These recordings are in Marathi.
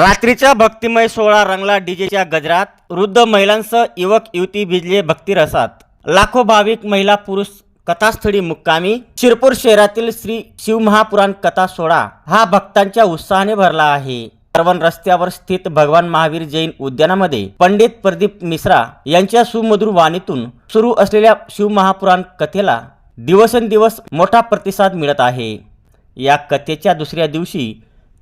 रात्रीच्या भक्तिमय सोहळा रंगला डीजेच्या गजरात. वृद्ध महिलांसह युवक युवती भिजले भक्तिरसात. लाखो भाविक महिला पुरुष कथास्थळी मुक्कामी. शिरपूर शहरातील श्री शिवमहापुराण कथा सोहळा हा भक्तांच्या उत्साहाने भरला आहे. परवन रस्त्यावर स्थित भगवान महावीर जैन उद्यानामध्ये पंडित प्रदीप मिश्रा यांच्या सुमधुर वाणीतून सुरू असलेल्या शिवमहापुराण कथेला दिवसेंदिवस मोठा प्रतिसाद मिळत आहे. या कथेच्या दुसऱ्या दिवशी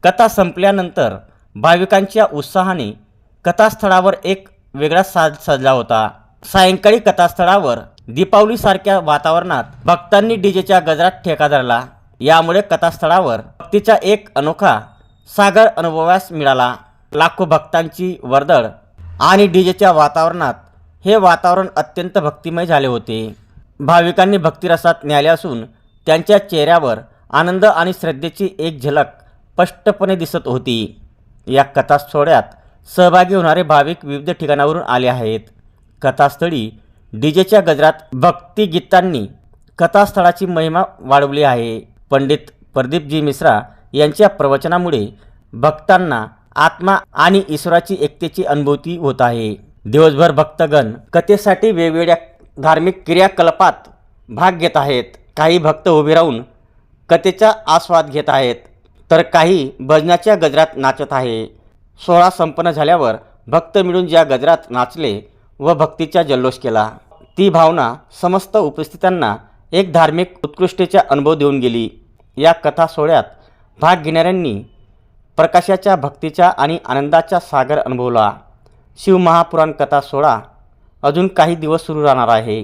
कथा संपल्यानंतर भाविकांच्या उत्साहाने कथास्थळावर एक वेगळा साज सजला होता. सायंकाळी कथास्थळावर दीपावलीसारख्या वातावरणात भक्तांनी डीजेच्या गजरात ठेका धरला. यामुळे कथास्थळावर भक्तीचा एक अनोखा सागर अनुभवास मिळाला. लाखो भक्तांची वर्दळ आणि डीजेच्या वातावरणात हे वातावरण अत्यंत भक्तिमय झाले होते. भाविकांनी भक्तिरसात न्याले असून त्यांच्या चेहऱ्यावर आनंद आणि श्रद्धेची एक झलक स्पष्टपणे दिसत होती. या कथासोहळ्यात सहभागी होणारे भाविक विविध ठिकाणावरून आले आहेत. कथास्थळी डीजेच्या गजरात भक्तिगीतांनी कथास्थळाची महिमा वाढवली आहे. पंडित प्रदीपजी मिश्रा यांच्या प्रवचनामुळे भक्तांना आत्मा आणि ईश्वराची एकतेची अनुभूती होत आहे. दिवसभर भक्तगण कथेसाठी वेगवेगळ्या धार्मिक क्रियाकलापात भाग घेत आहेत. काही भक्त उभे राहून कथेचा आस्वाद घेत आहेत. तर काही भजनाच्या गजरात नाचत आहे. सोहळा संपन्न झाल्यावर भक्त मिळून ज्या गजरात नाचले व भक्तीचा जल्लोष केला ती भावना समस्त उपस्थितांना एक धार्मिक उत्कृष्टेचा अनुभव देऊन गेली. या कथा सोहळ्यात भाग घेणाऱ्यांनी प्रकाशाच्या भक्तीचा आणि आनंदाचा सागर अनुभवला. शिवमहापुराण कथा सोहळा अजून काही दिवस सुरू राहणार आहे.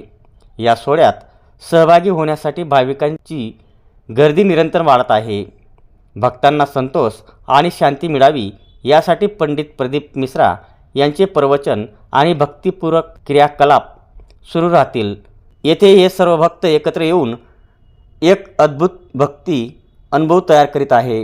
या सोहळ्यात सहभागी होण्यासाठी भाविकांची गर्दी निरंतर वाढत आहे. भक्तांना संतोष आणि शांती मिळावी यासाठी पंडित प्रदीप मिश्रा यांचे प्रवचन आणि भक्तिपूरक क्रियाकलाप सुरू राहतील. येथे हे सर्व भक्त एकत्र येऊन एक अद्भुत भक्ती अनुभव तयार करीत आहे.